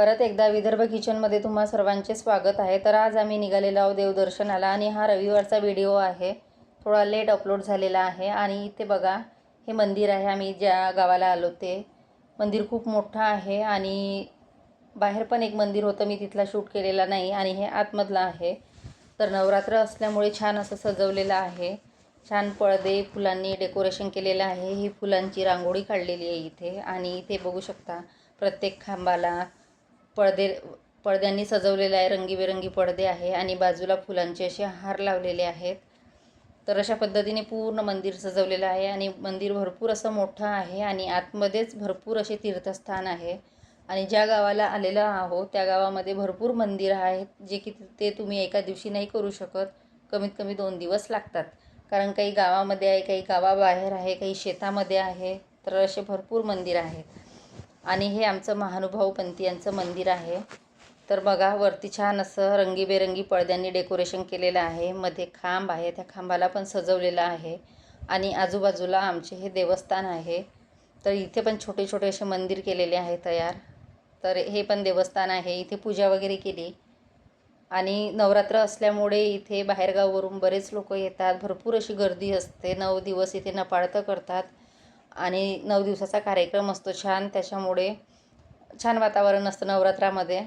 परत एकदा विदर्भ किचनमध्ये तुम्हा सर्वांचे स्वागत आहे. तर आज आम्ही निघालेलो आहोत देवदर्शनाला आणि हा रविवारचा व्हिडिओ आहे. थोडा लेट अपलोड झालेला आहे आणि इथे बघा हे मंदिर आहे. आम्ही ज्या गावाला आलो ते मंदिर खूप मोठं आहे आणि बाहेर पण एक मंदिर होतं मी तिथला शूट केलेला नाही आणि हे आतमधलं आहे. तर नवरात्र असल्यामुळे छान असं सजवलेलं आहे. छान पडदे फुलांनी डेकोरेशन केलेलं आहे. ही फुलांची रांगोळी काढलेली आहे इथे आणि इथे बघू शकता प्रत्येक खांबाला पडदे पडद्यांनी सजवलेले आहे रंगीबेरंगी पडदे आहे आणि बाजूला फुलांचे असे हार लावलेले आहेत. तर अशा पद्धतीने पूर्ण मंदिर सजवलेलं आहे आणि मंदिर भरपूर असं मोठं आहे आणि आतमध्येच भरपूर असे तीर्थस्थान आहे. आणि ज्या गावाला आलेलं आहो त्या गावामध्ये भरपूर मंदिर आहेत जे की ते तुम्ही एका दिवशी नाही करू शकत. कमीत कमी दोन दिवस लागतात. कारण काही गावामध्ये आहे काही गावाबाहेर आहे काही शेतामध्ये आहे तर असे भरपूर मंदिर आहेत. आणि हे आमचं महानुभाव पंथी यांचं मंदिर आहे. तर बघा वरती छान असं रंगीबेरंगी पडद्यांनी डेकोरेशन केलेलं आहे. मध्ये खांब आहे त्या खांबाला पण सजवलेलं आहे. आणि आजूबाजूला आमचे हे देवस्थान आहे. तर इथे पण छोटे छोटे असे मंदिर केलेले आहे तयार. तर हे पण देवस्थान आहे. इथे पूजा वगैरे केली. आणि नवरात्र असल्यामुळे इथे बाहेरगाववरून बरेच लोक येतात. भरपूर अशी गर्दी असते. नऊ दिवस इथे नपाळतं करतात. आणि नऊ दिवसाचा कार्यक्रम असतो छान. त्याच्यामुळे छान वातावरण असतं नवरात्रामध्ये.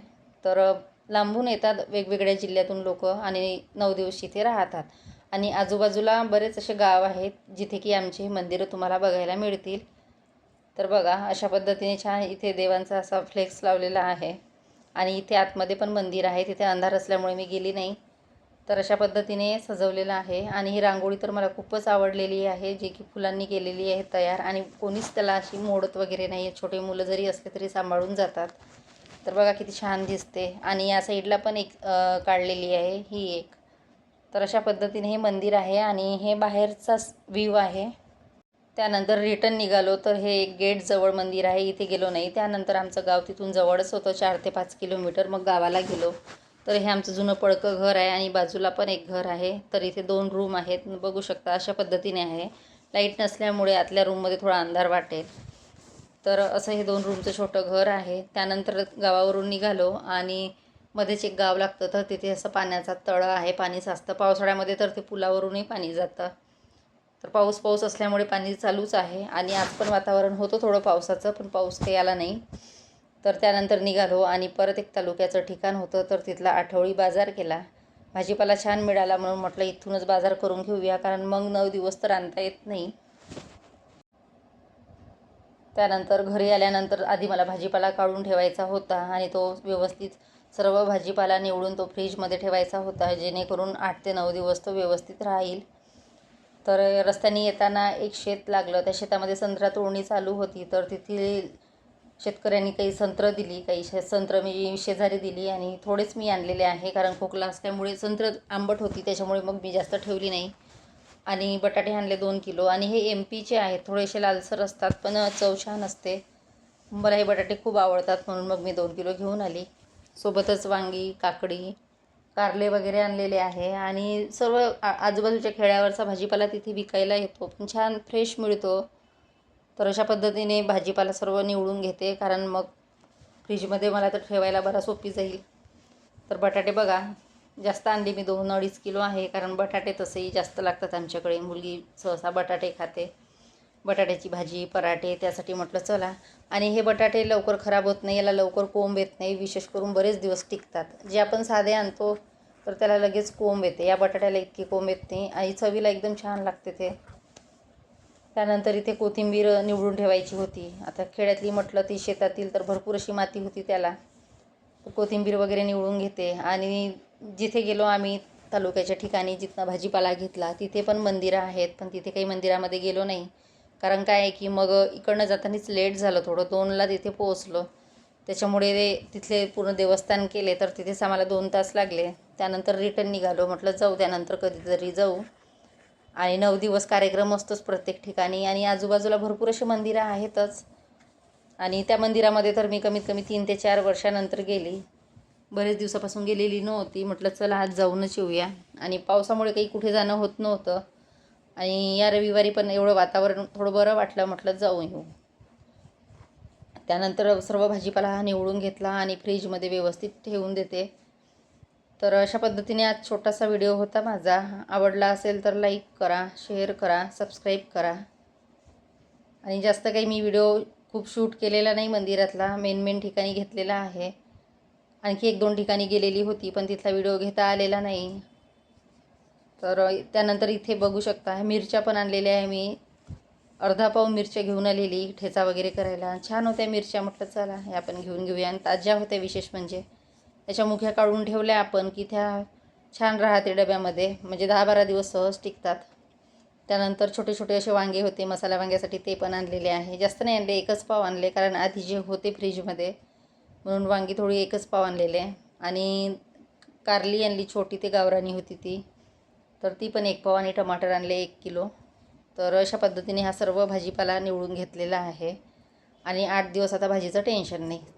तर लांबून येतात वेगवेगळ्या जिल्ह्यातून लोक आणि नऊ दिवस इथे राहतात. आणि आजूबाजूला बरेच असे गाव आहेत जिथे की आमची मंदिरं तुम्हाला बघायला मिळतील. तर बघा अशा पद्धतीने छान इथे देवांचा असा फ्लेक्स लावलेला आहे. आणि इथे आतमध्ये पण मंदिर आहे तिथे अंधार असल्यामुळे मी गेली नाही. तर अशा पद्धतीने सजवलेलं आहे. आणि ही रांगोळी तर मला खूपच आवडलेली आहे जे की फुलांनी केलेली आहे तयार. आणि कोणीच त्याला अशी मोडत वगैरे नाही आहे छोटे मुलं जरी असले तरी सांभाळून जातात. तर बघा किती छान दिसते. आणि या साईडला पण एक काढलेली आहे ही एक. तर अशा पद्धतीने हे मंदिर आहे आणि हे बाहेरचाच व्ह्यू आहे. त्यानंतर रिटर्न निघालो तर हे एक गेट जवळ मंदिर आहे. इथे गेलो नाही. त्यानंतर आमचं गाव तिथून जवळच होतं. चार ते पाच किलोमीटर. मग गावाला गेलो. तर हे आमचं जुनं पडकं घर आहे आणि बाजूला पण एक घर आहे. तर इथे दोन रूम आहेत. बघू शकता अशा पद्धतीने आहे. लाइट नसल्यामुळे आतल्या रूममध्ये थोडा अंधार वाटेल. तर असं हे दोन रूमचं छोटं घर आहे. त्यानंतर गावावरून निघालो आणि मध्येच एक गाव लागतं. तर तिथे असं पाण्याचा तळं आहे. पाणी साचतं. पावसाळ्यामध्ये तर ते पुलावरूनही पाणी जातं. तर पाऊस पाऊस असल्यामुळे पाणी चालूच आहे. आणि आज पण वातावरण होतं थोडं पावसाचं पण पाऊस काही आला नाही. तर त्यानंतर निघालो आणि परत एक तालुक्याचं ठिकाण होतं तर तिथला आठवडी बाजार केला. भाजीपाला छान मिळाला म्हणून म्हटलं इथूनच बाजार करून घेऊया कारण मग नऊ दिवस तर आणता येत नाही. त्यानंतर घरी आल्यानंतर आधी मला भाजीपाला काढून ठेवायचा होता आणि तो व्यवस्थित सर्व भाजीपाला निवडून तो फ्रीजमध्ये ठेवायचा होता जेणेकरून आठ ते नऊ दिवस तो व्यवस्थित राहील. तर रस्त्याने येताना एक शेत लागलं. त्या शेतामध्ये संत्रा तोडणी चालू होती तर तिथील शेतकऱ्यांनी काही संत्रं दिली काही शे संत्र मी शेजारी दिली आणि थोडेच मी आणलेले आहे कारण खोकला असल्यामुळे संत्रं आंबट होती त्याच्यामुळे मग मी जास्त ठेवली नाही. आणि बटाटे आणले दोन किलो आणि हे एम पीचे आहेत थोडेसे लालसर असतात पण चव छान असते. मला हे बटाटे खूप आवडतात म्हणून मग मी दोन किलो घेऊन आली. सोबतच वांगी काकडी कारले वगैरे आणलेले आहे आणि सर्व आ आजूबाजूच्या खेड्यावरचा भाजीपाला तिथे विकायला येतो. पण छान फ्रेश मिळतो. तर अशा पद्धतीने भाजीपाला सर्व निवडून घेते कारण मग फ्रीजमध्ये मला तर ठेवायला बरा सोपी जाईल. तर बटाटे बघा जास्त आणले मी दोन अडीच किलो आहे कारण बटाटे तसेही जास्त लागतात आमच्याकडे. मुलगी सहसा बटाटे खाते. बटाट्याची भाजी पराठे त्यासाठी म्हटलं चला. आणि हे बटाटे लवकर खराब होत नाही याला लवकर कोंब येत नाही विशेष करून बरेच दिवस टिकतात. जे आपण साधे आणतो तर त्याला लगेच कोंब येते. या बटाट्याला इतकी कोंब येत नाही. आणि चवीला एकदम छान लागते ते. त्यानंतर इथे कोथिंबीर निवडून ठेवायची होती. आता खेड्यातली म्हटलं ती शेतातील तर भरपूर अशी माती होती त्याला. कोथिंबीर वगैरे निवडून घेते. आणि जिथे गेलो आम्ही तालुक्याच्या ठिकाणी जिथं भाजीपाला घेतला तिथे पण मंदिरं आहेत. पण तिथे काही मंदिरामध्ये गेलो नाही. कारण काय आहे की मग इकडनं जातानाच लेट झालं थोडं. दोनला तिथे पोहोचलो. त्याच्यामुळे ते तिथले पूर्ण देवस्थान केले तर तिथेच आम्हाला दोन तास लागले. त्यानंतर रिटर्न निघालो. म्हटलं जाऊ त्यानंतर कधीतरी जाऊ. आणि नऊ दिवस कार्यक्रम असतोच प्रत्येक ठिकाणी. आणि आजूबाजूला भरपूर असे मंदिरं आहेतच. आणि त्या मंदिरामध्ये तर मी कमीत कमी तीन ते चार वर्षानंतर गेली. बरेच दिवसापासून गेलेली नव्हती. म्हटलं चला आज जाऊनच येऊया. आणि पावसामुळे काही कुठे जाणं होत नव्हतं. आणि या रविवारी पण एवढं वातावरण थोडं बरं वाटलं. म्हटलं जाऊन येऊ. त्यानंतर सर्व भाजीपाला हा निवडून घेतला आणि फ्रीजमध्ये व्यवस्थित ठेवून देते. तर अशा पद्धतीने आज छोटासा व्हिडिओ होता माझा. आवडला असेल तर लाईक करा शेअर करा सबस्क्राईब करा. आणि जास्त काही मी व्हिडिओ खूप शूट केलेला नाही मंदिरातला. मेन मेन ठिकाणी घेतलेला आहे. आणखी एक दोन ठिकाणी गेलेली होती पण तिथला व्हिडिओ घेता आलेला नाही. तर त्यानंतर इथे बघू शकता मिरच्या पण आणलेल्या आहे मी. अर्धा पाव मिरच्या घेऊन आलेली ठेचा वगैरे करायला. छान होत्या मिरच्या. म्हटलं चला हे आपण घेऊन घेऊया. आणि ताज्या होत्या विशेष म्हणजे. त्याच्या मुख्या काढून ठेवल्या आपण की त्या छान राहते डब्यामध्ये. म्हणजे दहा बारा दिवस सहज टिकतात. त्यानंतर छोटे छोटे असे वांगे होते मसाला वांग्यासाठी ते पण आणलेले आहे. जास्त नाही आणले एकच पाव आणले कारण आधी जे होते फ्रीजमध्ये म्हणून वांगी थोडी एकच पाव आणलेले आणि कारली आणली छोटी ते गावरानी होती ती तर ती पण एक पाव आणि टमाटर आणले एक किलो. तर अशा पद्धतीने हा सर्व भाजीपाला निवडून घेतलेला आहे. आणि आठ दिवस आता भाजीचं टेन्शन नाही.